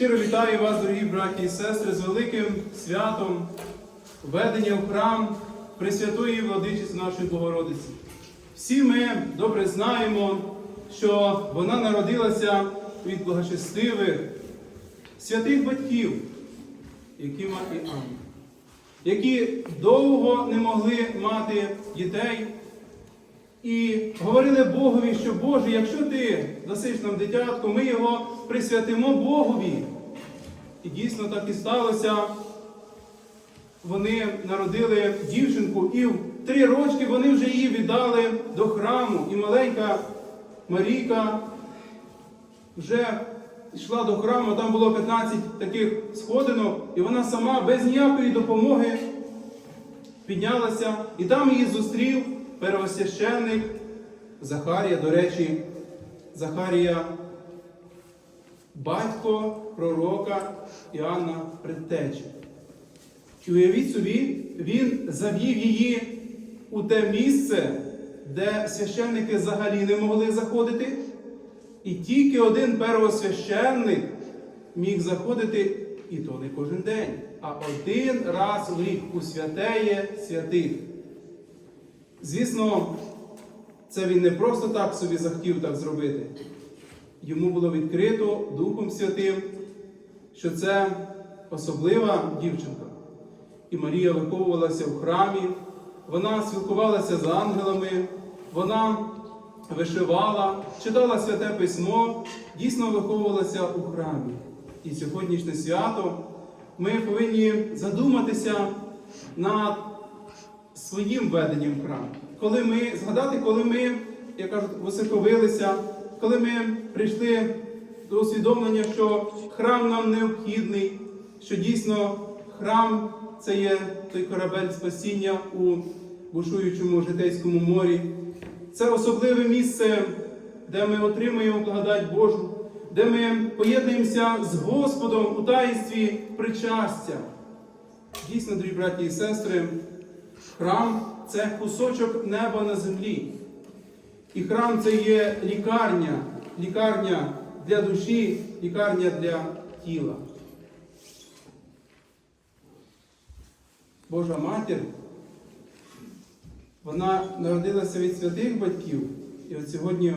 Щиро вітаю вас, дорогі браті і сестри, з великим святом введення в храм Пресвятої Владичиці нашої Богородиці. Всі ми добре знаємо, що вона народилася від благочестивих святих батьків, Якима і Анна, які довго не могли мати дітей. І говорили Богові, що Боже, якщо ти дасиш нам дитятко, ми його присвятимо Богові. І дійсно так і сталося. Вони народили дівчинку, і в три рочки вони вже її віддали до храму. І маленька Марійка вже йшла до храму, там було 15 таких сходинок, і вона сама без ніякої допомоги піднялася, і там її зустрів первосвященник Захарія, до речі, Захарія, батько пророка Іоанна Предтечі. І уявіть собі, він завів її у те місце, де священники взагалі не могли заходити. І тільки один первосвященник міг заходити, і то не кожен день, а один раз в рік у святеє святих. Звісно, це він не просто так собі захотів так зробити. Йому було відкрито Духом Святим, що це особлива дівчинка. І Марія виховувалася в храмі, вона спілкувалася з ангелами, вона вишивала, читала святе письмо, дійсно виховувалася у храмі. І сьогоднішнє свято ми повинні задуматися над своїм веденням в храм. Коли ми згадати, коли ми, як кажуть, високовилися, коли ми прийшли до усвідомлення, що храм нам необхідний, що дійсно храм це є той корабель спасіння у бушуючому житейському морі. Це особливе місце, де ми отримуємо благодать Божу, де ми поєднуємося з Господом у таїнстві причастя. Дійсно, дорогі браті і сестри, храм це кусочок неба на землі. І храм це є лікарня, лікарня для душі, лікарня для тіла. Божа матір, вона народилася від святих батьків. І от сьогодні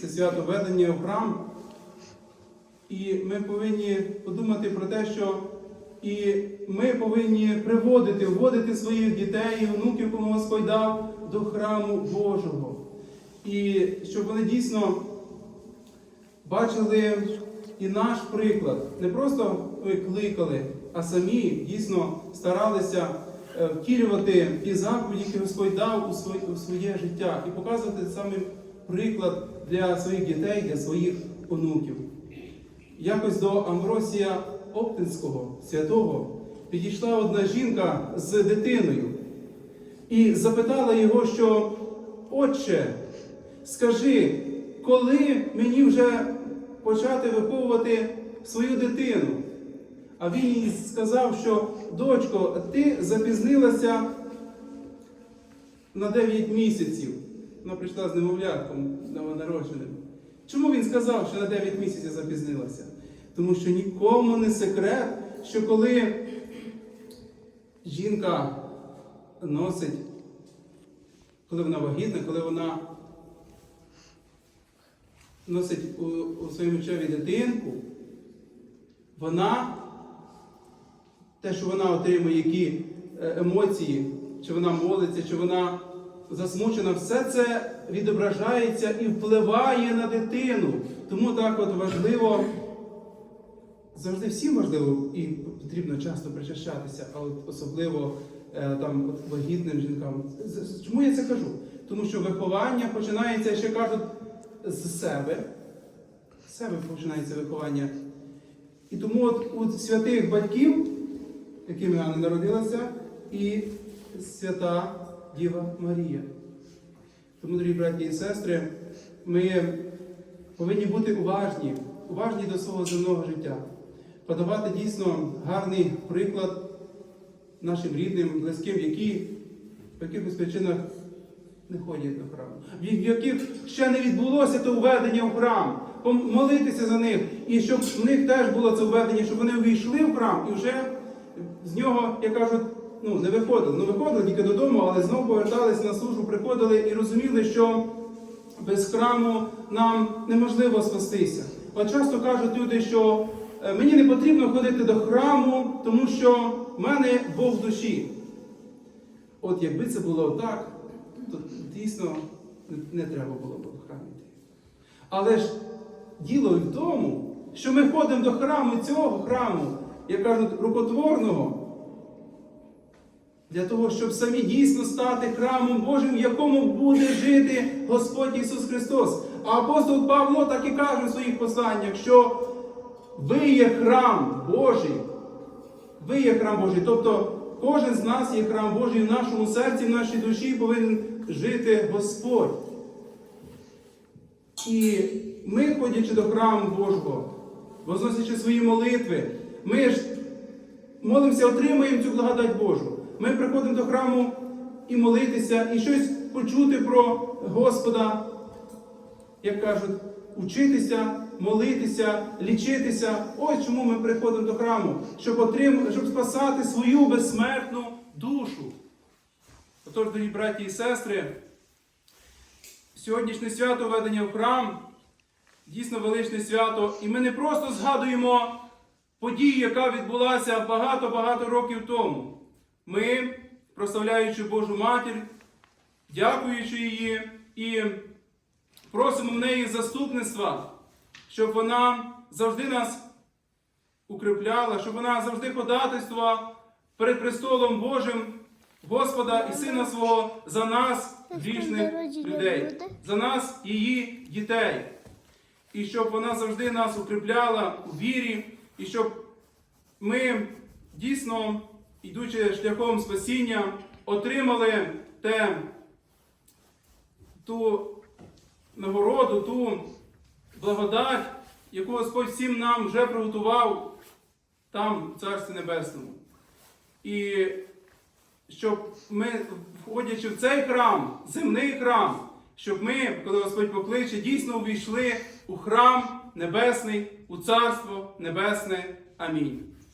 це свято ведення в храм. І ми повинні подумати про те, що і ми повинні приводити, вводити своїх дітей і внуків, кому Господь дав, до храму Божого. І щоб вони дійсно бачили і наш приклад. Не просто кликали, а самі дійсно старалися е, втілювати ті заповіді, які Господь дав у своє, у своє життя, і показувати саме приклад для своїх дітей, для своїх онуків. Якось до Амвросія Оптинського, святого, підійшла одна жінка з дитиною і запитала його, що Отче, скажи, коли мені вже почати виховувати свою дитину? А він їй сказав, що дочко, ти запізнилася на 9 місяців. Вона прийшла з немовлятком новонародженим. Чому він сказав, що на 9 місяців запізнилася? Тому що нікому не секрет, що коли жінка носить, коли вона вагітна, коли вона носить у, у своєму чеві дитинку, вона, те, що вона отримує, які е, емоції, чи вона молиться, чи вона засмучена, все це відображається і впливає на дитину. Тому так от важливо, завжди всім важливо і потрібно часто причащатися, а особливо е, там вагітним жінкам. Чому я це кажу? Тому що виховання починається, ще кажуть, з себе. З себе починається виховання. І тому от у святих батьків, якими Анна народилася, і свята Діва Марія. Тому, дорогі браті і сестри, ми повинні бути уважні, уважні до свого земного життя, подавати дійсно гарний приклад нашим рідним, близьким, які в якихось причинах не ходять до храму, в яких ще не відбулося то введення в храм. пом- молитися за них, і щоб в них теж було це введення, щоб вони увійшли в храм і вже з нього, як кажуть, ну не виходили. Ну виходили тільки додому, але знову поверталися на службу, приходили і розуміли, що без храму нам неможливо спастися. От часто кажуть люди, що мені не потрібно ходити до храму, тому що в мене Бог в душі. От якби це було так, то дійсно не треба було б в храм йти. Але ж діло в тому, що ми ходимо до храму цього храму, як кажуть, рукотворного, для того, щоб самі дійсно стати храмом Божим, в якому буде жити Господь Ісус Христос. А апостол Павло так і каже в своїх посланнях, що ви є храм Божий. Ви є храм Божий. Тобто кожен з нас є храм Божий в нашому серці, в нашій душі повинен жити Господь. І ми, ходячи до храму Божого, возносячи свої молитви, ми ж молимося, отримуємо цю благодать Божу. Ми приходимо до храму і молитися, і щось почути про Господа, як кажуть, учитися, молитися, лічитися. Ось чому ми приходимо до храму, щоб, отрим... щоб спасати свою безсмертну душу. Отож, дорогі браті і сестри, сьогоднішнє свято ведення в храм дійсно величне свято, і ми не просто згадуємо подію, яка відбулася багато-багато років тому. Ми, прославляючи Божу Матір, дякуючи її і просимо в неї заступництва, щоб вона завжди нас укріпляла, щоб вона завжди ходатайствувала перед престолом Божим Господа і Сина свого за нас, грішних людей, за нас, її дітей. І щоб вона завжди нас укріпляла у вірі, і щоб ми дійсно, йдучи шляхом спасіння, отримали те, ту нагороду, ту благодать, яку Господь всім нам вже приготував там, в Царстві Небесному. І щоб ми, входячи в цей храм, земний храм, щоб ми, коли Господь покличе, дійсно увійшли у храм небесний, у Царство Небесне. Амінь.